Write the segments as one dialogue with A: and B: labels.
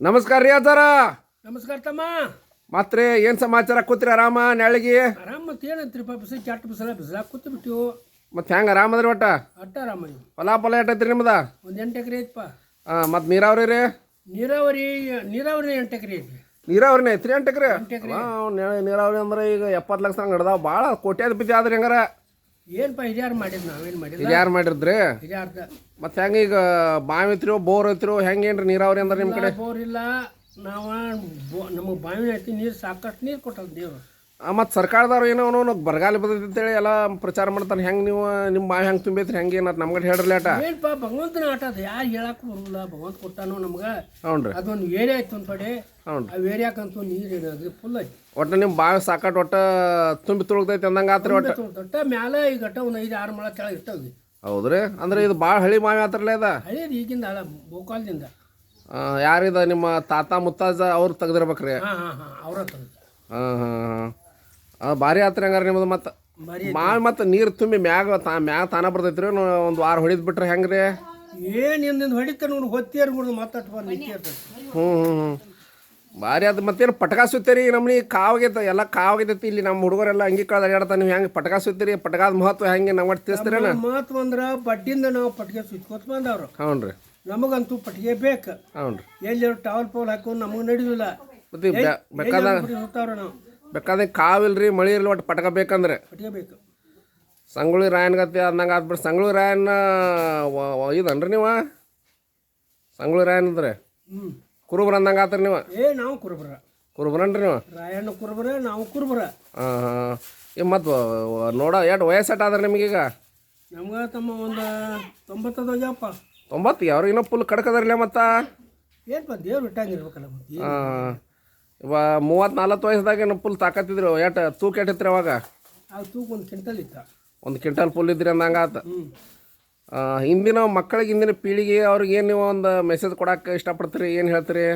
A: ನಮಸ್ಕಾರ ರೀ ಅಜ್ಜಾರ
B: ನಮಸ್ಕಾರ ತಮ್ಮ.
A: ಮತ್ರಿ ಏನ್ ಸಮಾಚಾರ ಕೂತ್ರಿ ಆರಾಮ ನೆಳಗಿ
B: ಆರಾಮ ಮತ್ತೆ ಏನಂತ್ರಿಪ್ಪ ಬಿಸಿಲು ಚಾಟ್ ಬಿಸಿಲ ಬಿಸಿಲಾಗ ಕೂತು ಬಿಟ್ಟಿವು
A: ಮತ್ತೆ ಹೆಂಗ ಆರಾಮದ್ರಿ ಒಟ್ಟ?
B: ಅಟ್ಟ ಆರಾಮ
A: ಫಲ ಫಲ ಎಟ್ಟೈತ್ರಿ ನಿಮ್ದ?
B: ಒಂದು ಎಂಟು ಎಕರೆ ಐತಪ್ಪ
A: ಹಾಂ ಮತ್ತೆ ನೀರಾವರಿ ರೀ?
B: ನೀರಾವರಿ ನೀರಾವರಿ ಎಂಟು ಎಕರೆ ಐತಿ
A: ನೀರಾವರಿನೇ ಐತ್ರಿ ಎಂಟಕ್ರಿ
B: ಎಂಟು ಎಕರೆ.
A: ನೀರಾವರಿ ಅಂದ್ರೆ ಈಗ ಎಪ್ಪತ್ತು ಲಕ್ಷ ಹಂಗೆ ಹಿಡ್ದಾವ ಭಾಳ ಕೋಟ್ಯಾಧಿಪತಿ ಆದ್ರಿ ಹಂಗಾರ.
B: ಏನಪ್ಪ ಹಿರಿಯಾರು ಮಾಡಿದ್ ನಾವೇನು ಮಾಡಿಲ್ಲ?
A: ಇದು ಯಾರು ಮಾಡಿದ್ರಿ ಮತ್ತೆ ಹೆಂಗೆ ಈಗ ಬಾವಿ ಐತ್ರಿ ಬೋರ್ ಐತ್ರಿ ಹೆಂಗೇನ್ರಿ ನೀರಾವರಿ ಅಂದ್ರೆ ನಿಮ್ಮ ಕಡೆ?
B: ಬೋರ್ ಇಲ್ಲ. ನಾವು ನಮಗೆ ಬಾವಿ ಐತಿ ನೀರು ಸಾಕಷ್ಟು ನೀರು ಕೊಟ್ಟದ ದೇವ್ರು.
A: ಮತ್ತು ಸರ್ಕಾರದವ್ರು ಏನೋ ಅವನು ಬರಗಾಲ ಬರ್ತೈತಿ ಅಂತೇಳಿ ಎಲ್ಲ ಪ್ರಚಾರ ಮಾಡ್ತಾನೆ. ಹೆಂಗೆ ನೀವು ನಿಮ್ಮ ಬಾಯಿ ಹೆಂಗೆ ತುಂಬೈತ್ರಿ ಹೆಂಗೆ ಏನಾರು ನಮ್ಗಡೆ ಹೇಳ್ರಿ ಆಟ.
B: ಏನಪ್ಪ ಭಗವಂತನ ಆಟ ಅದು. ಯಾರು ಹೇಳಕ್ಕೂ ಬರೋಲ್ಲ ಭಗವಂತ ಕೊಟ್ಟಾನೋ ನಮ್ಗೆ.
A: ಹ್ಞೂ ರೀ
B: ಅದೊಂದು ಏರಿಯಾ ಆಯ್ತು ಒಂದು ಕಡೆ.
A: ಹ್ಞೂ
B: ಆ ಏರಿಯಾಕಂತೂ ನೀರು ಅದು ಫುಲ್ ಐತಿ
A: ಒಟ್ಟು ನಿಮ್ಮ ಬಾವಿ ಸಾಕಾಟ್ ಒಟ್ಟು ತುಂಬಿ ತುಳುಕ್ತೈತಿ ಅಂದಂಗೆ ಆತ್ರಿ ಒಟ್ಟು.
B: ದೊಡ್ಡ ಮ್ಯಾಲೆ ಈಗ ಗಟ್ಟ ಒಂದು ಐದು ಆರು ಮಳೆ ಕೆಳಗೆ ಇಟ್ಟವ್ರಿ
A: ಹೌದ್ರಿ. ಅಂದ್ರೆ ಇದು ಭಾಳ ಹಳಿ ಮಾವಿ ಆತ್ರಲ್ಲ ಇದ
B: ಹಳೇದು ಈಗಿಂದ ಅಲ್ಲ ಗೋಕಾಲದಿಂದ.
A: ಯಾರಿದ ನಿಮ್ಮ ತಾತ ಮುತ್ತಾಜ ಅವ್ರು ತೆಗ್ದಿರ್ಬೇಕ್ರಿ?
B: ಹಾಂ ಹಾಂ ಹಾಂ ಅವ್ರ ತೆಗ್ದು.
A: ಹಾಂ ಹಾಂ ಹಾಂ. ಭಾರಿ ಆತ್ರಿ ಹಂಗಾರೆ ನಿಮ್ಮದು ಮತ್ತು?
B: ಬರೀ
A: ಮತ್ತೆ ನೀರು ತುಂಬಿ ಮ್ಯಾಗ ತಾ ಮ್ಯಾಗ ತಾನ ಬರ್ತೈತ್ರಿ ಒಂದು ವಾರ ಹೊಡಿದ್ ಬಿಟ್ರೆ ಹೆಂಗ್ರಿ?
B: ಏನು ಹಿಂದಿಂದ ಹೊಡಿತ ನೋಡಿ ಹೊತ್ತಿಯರ್ ಬಿಡುದು ಮತ್ತಟ್ಟು ಬಂದು
A: ಹ್ಞೂ ಹ್ಞೂ ಹ್ಞೂ ಭಾರಿ ಅದು ಮತ್ತೇನು ಪಟಕ ಸುತ್ತೀರಿ ನಮ್ಮನಿ ಕಾವಾಗೈತೆ ಎಲ್ಲ ಕಾವಾಗೈತಿ ಇಲ್ಲಿ ನಮ್ಮ ಹುಡುಗರೆಲ್ಲ ಅಂಗಿ ಕಳೆದ ಅಡ್ಯಾಡ್ತಾನೆ ನೀವು ಹೆಂಗೆ ಪಟಕ ಸುತ್ತೀರಿ? ಪಟಕಾದ ಮಹತ್ವ ಹೆಂಗೆ ನಮ್ಗೆ ತಿಳಿಸ್ತೀರೇನ?
B: ಮಹತ್ವ ಅಂದ್ರೆ ಬಡ್ಡಿಂದ ನಾವು ಪಟ್ಗೆ ಸುತ್ಕೋತ ಬಂದವ್ರು.
A: ಹ್ಞೂ ರೀ
B: ನಮಗಂತೂ ಪಟ್ಗೆ ಬೇಕು.
A: ಹ್ಞೂ ರೀ
B: ಎಲ್ಲಿ ಟವಲ್ ಪೌಲ್ ಹಾಕೊಂಡು ನಮಗೆ
A: ನಡೆಯುವುದಿಲ್ಲ ಬೇಕಾದ
B: ನಾವು.
A: ಬೇಕಾದಂಗೆ ಕಾವಿಲ್ರಿ ಮಳೆ ಇರಲಿ ಒಟ್ಟು ಪಟಕ ಬೇಕಂದ್ರೆ
B: ಬೇಕು
A: ಸಂಗೊಳ್ಳಿ ರಾಯನ್ ಗತಿ ಅಂದಂಗೆ ಆದ್ಬಿಟ್ಟು ಸಂಗೊಳ್ಳಿ ರಾಯನ ಇದನ್ರಿ ನೀವು? ಸಂಗೊಳ್ಳಿ ರಾಯನ್ ಅಂದ್ರೆ ಕುರುಬ್ರ ಅಂದಂಗೆ ಆತ್ರಿ ನೀವು?
B: ಏ ನಾವು ಕುರುಬರ.
A: ಕುರುಬ್ರನ್ರಿ ನೀವು?
B: ರಾಯಣ್ಣ ಕುರುಬರ ನಾವು ಕುರುಬರ.
A: ಹಾಂ ಹಾಂ. ಈಗ ಮತ್ತು ನೋಡ ಎಷ್ಟು ವಯಸ್ಸೆಟ್ ಆದ್ರೆ ನಿಮಗೀಗ
B: ನಮ್ಗೆ ತಮ್ಮ ಒಂದು ತೊಂಬತ್ತದಪ್ಪ
A: ತೊಂಬತ್ತು? ಅವ್ರಿಗೆ ಇನ್ನೂ ಫುಲ್ ಕಡ್ಕದ್ರಲ್ಲ ಮತ್ತು?
B: ಏನು ದೇವ್ರು ಇಟ್ಟಂಗಿರ್ಬೇಕಲ್ಲ
A: ಹಾಂ ಇವ ಮೂವತ್ತು ನಲ್ವತ್ತು ವಯಸ್ಸದಾಗ ಏನು ಫುಲ್ ತಾಕತ್ತಿದ್ರು. ಎಟ್ ತೂಕ ಎಟ್ಟಿತ್ರಿ ಅವಾಗ?
B: ಆ ತೂಕ ಒಂದು ಕ್ವಿಂಟಲ್ ಇತ್ತ.
A: ಒಂದು ಕ್ವಿಂಟಲ್ ಫುಲ್ ಇದ್ರಿ ಅಂದಂಗೆ ಆತ. ಹಿಂದಿನ ಮಕ್ಕಳಿಗೆ ಹಿಂದಿನ ಪೀಳಿಗೆ ಅವ್ರಿಗೆ ಏನು ನೀವು ಒಂದು ಮೆಸೇಜ್ ಕೊಡಕ್ಕೆ ಇಷ್ಟಪಡ್ತೀರಿ? ಏನು ಹೇಳ್ತೀರಿ?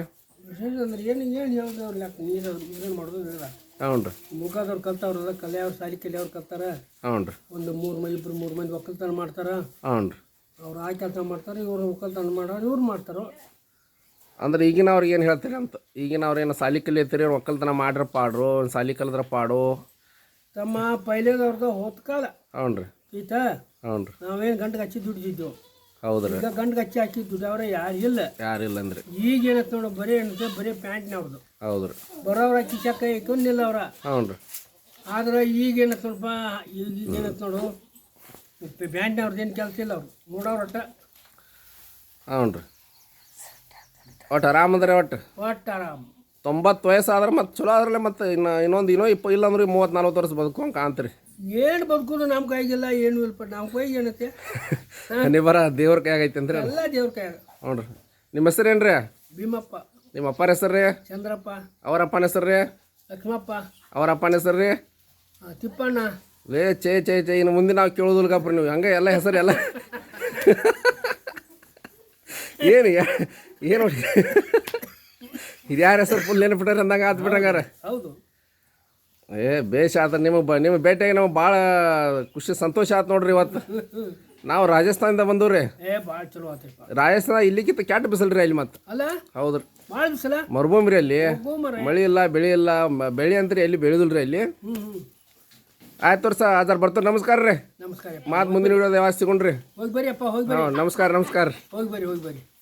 B: ಮೆಸೇಜ್ ಅಂದ್ರೆ ಏನು ಏನು ಹೇಳ್ದವ್ರು ಲೆಕ್ಕ? ನೀರು ಏನು ಮಾಡೋದು ಇಲ್ಲ
A: ಹ್ಞೂ ರೀ
B: ಮುಖದವ್ರು ಕಲ್ತವ್ರಲ್ಲ ಅವ್ರು ಸಾಲಿ ಕಲಿಯವ್ರು ಕಲ್ತಾರ?
A: ಹ್ಞೂ ರೀ
B: ಒಂದು ಮೂರು ಮಂದಿ ಇಬ್ಬರು ಮೂರು ಮಂದಿ ಒಕ್ಕಲ್ತನ ಮಾಡ್ತಾರ?
A: ಹ್ಞೂ ರೀ
B: ಅವ್ರು ಆ ಕೆಲಸ ಮಾಡ್ತಾರೆ ಇವ್ರು ಒಕ್ಕಲ್ತನ ಮಾಡೋರು ಇವ್ರು ಮಾಡ್ತಾರೋ?
A: ಅಂದ್ರೆ ಈಗಿನ ಅವ್ರಿಗೆ ಏನು ಹೇಳ್ತೀರಿ ಅಂತ? ಈಗಿನ ಅವ್ರು ಏನು ಸಾಲಿ ಕಲಿಯತ್ತೀರಿ? ಒಕ್ಕಲ್ತನ ಮಾಡ್ರ ಪಾಡ್ರು ಸಾಲಿ ಕಲಿದ್ರ ಪಾಡು.
B: ತಮ್ಮ ಪೈಲೇದವ್ರದ್ದು ಹೊತ್ತ ಕಾಲ
A: ಹ್ಞೂ ರೀ.
B: ಈತ
A: ಹ್ಞೂ ರೀ.
B: ನಾವೇನು ಗಂಟು ಹಚ್ಚಿ ದುಡಿದಿದ್ದೆವು
A: ಹೌದು ರೀ.
B: ಈಗ ಗಂಟು ಹಚ್ಚಿ ಹಾಕಿ ದುಡಿಯವ್ರೆ ಇಲ್ಲ. ಯಾರು ಇಲ್ಲ
A: ಅಂದ್ರೆ.
B: ಈಗ ಏನೈತೆ ನೋಡು ಬರೀ ಏನಂತೆ ಬರೀ ಪ್ಯಾಂಟ್ನವ್ರದ್ದು
A: ಹೌದ್ರಿ
B: ಬರೋವ್ರ ಕಿಶಕ್ಕ ಇಕ್ಕೊಂಡಿಲ್ಲ ಅವ್ರ
A: ಹ್ಞೂ ರೀ.
B: ಆದ್ರೆ ಏನ ಸ್ವಲ್ಪ ಈಗ ಏನಂತ ನೋಡು ಪ್ಯಾಂಟ್ನವ್ರದ್ದು ಏನು ಕೆಲಸ ಇಲ್ಲ ಅವ್ರು. ನೋಡೋರಟ್ಟ
A: ಹ್ಞೂ ರೀ. ಒಟ್ಟು ಆರಾಮದ್ರಿ ಒಟ್ಟು?
B: ಒಟ್ಟು ಆರಾಮ್.
A: ತೊಂಬತ್ತು ವಯಸ್ಸಾದ್ರೆ ಮತ್ತೆ ಚಲೋ ಆದ್ರಲ್ಲ ಮತ್ತೆ ಇನ್ನು ಇನ್ನೊಂದು ಇನ್ನೂ ಇಪ್ಪ ಇಲ್ಲಾಂದ್ರೆ ಮೂವತ್ತು ನಲ್ವತ್ತು ವರ್ಷ ಬದುಕುವಂಗೆ ಕಾಣ್ತೀರಿ.
B: ಏನು ಬದುಕೋದು ನಮ್ಮ ಕೈಗಿಲ್ಲ ಏನು ಇಲ್ಪ ನಮ್ಮ ಕೈಗೆ ಏನತ್ತೆ?
A: ನೀವು ಬರ ದೇವ್ರ ಕೈ ಆಗೈತೆ ಅಂದ್ರೆ
B: ಎಲ್ಲ ದೇವ್ರ ಕೈಯಾಗ.
A: ಹ್ಞೂ ರೀ ನಿಮ್ಮ ಏನು ರೀ
B: ಭೀಮಪ್ಪ.
A: ನಿಮ್ಮ ಅಪ್ಪರ ಹೆಸರು ರೀ?
B: ಚಂದ್ರಪ್ಪ.
A: ಅವರಪ್ಪನ ಹೆಸರು ರೀ?
B: ಲಕ್ಷ್ಮಪ್ಪ.
A: ಅವರಪ್ಪನ ಹೆಸರು ರೀ?
B: ತಿಪ್ಪಣ್ಣ.
A: ವೇ ಚೇ ಚೇ ಚೇ ಇನ್ನು ಮುಂದೆ ನಾವು ಕೇಳೋದಿಲ್ಲ ಗಪ್ರಿ ನೀವು. ಹಂಗೆ ಎಲ್ಲ ಹೆಸರು ಎಲ್ಲ ಏನು ಏನು ಹಿರಿಯಾರ ಹೆಸರು ಫುಲ್ ನೆನಪಿಟ್ಟಾರ ಅಂದಂಗೆ ಆತ್ ಬಿಟ್ಟಂಗಾರ
B: ಹೌದು.
A: ಏ ಬೇಷ ಆತ ನಿಮಗೆ ಬ ನಿಮ್ಮ ಭೇಟಿಯಾಗಿ ನಮಗೆ ಭಾಳ ಖುಷಿ ಸಂತೋಷ ಆಯ್ತು ನೋಡ್ರಿ ಇವತ್ತು ನಾವು ರಾಜಸ್ಥಾನದಿಂದ ಬಂದವ್ರಿ
B: ಏ ಭಾಳ ಚಲೋ ಆತಪ್ಪ.
A: ರಾಜಸ್ಥಾನ ಇಲ್ಲಿಕ್ಕಿಂತ ಕ್ಯಾಟ್ ಬಿಸಿಲ್ರಿ ಅಲ್ಲಿ ಮತ್ತೆ.
B: ಅಲ್ಲ?
A: ಹೌದು. ರೀ
B: ಭಾಳ ಬಿಸಲ
A: ಮರುಭೂಮಿ ರೀ. ಅಲ್ಲಿ ಮಳೆ ಇಲ್ಲ ಬೆಳೆ ಇಲ್ಲ ಬೆಳೆ ಅಂತ್ರಿ ಎಲ್ಲಿ ಬೆಳೆದಿಲ್ರಿ ಅಲ್ಲಿ. ಆಯ್ತು ತೋರ್ಸ ಅದಾರ ಬರ್ತಾರೆ. ನಮಸ್ಕಾರ ರೀ.
B: ನಮಸ್ಕಾರ
A: ಮಾತು ಮುಂದಿನ ವಿಡಿಯೋದ ಯಾವಾಗ ಸಿಗೊಂಡ್ರಿ.
B: ಹೋಗಿ ಬರ್ರಿ ಅಪ್ಪ ಹೋಗಿ ಬರ್ರಿ
A: ಹಾಂ ನಮಸ್ಕಾರ ನಮಸ್ಕಾರ.
B: ಹೋಗಿ ಬರ್ರಿ ಹೋಗಿ ಬರ್ರಿ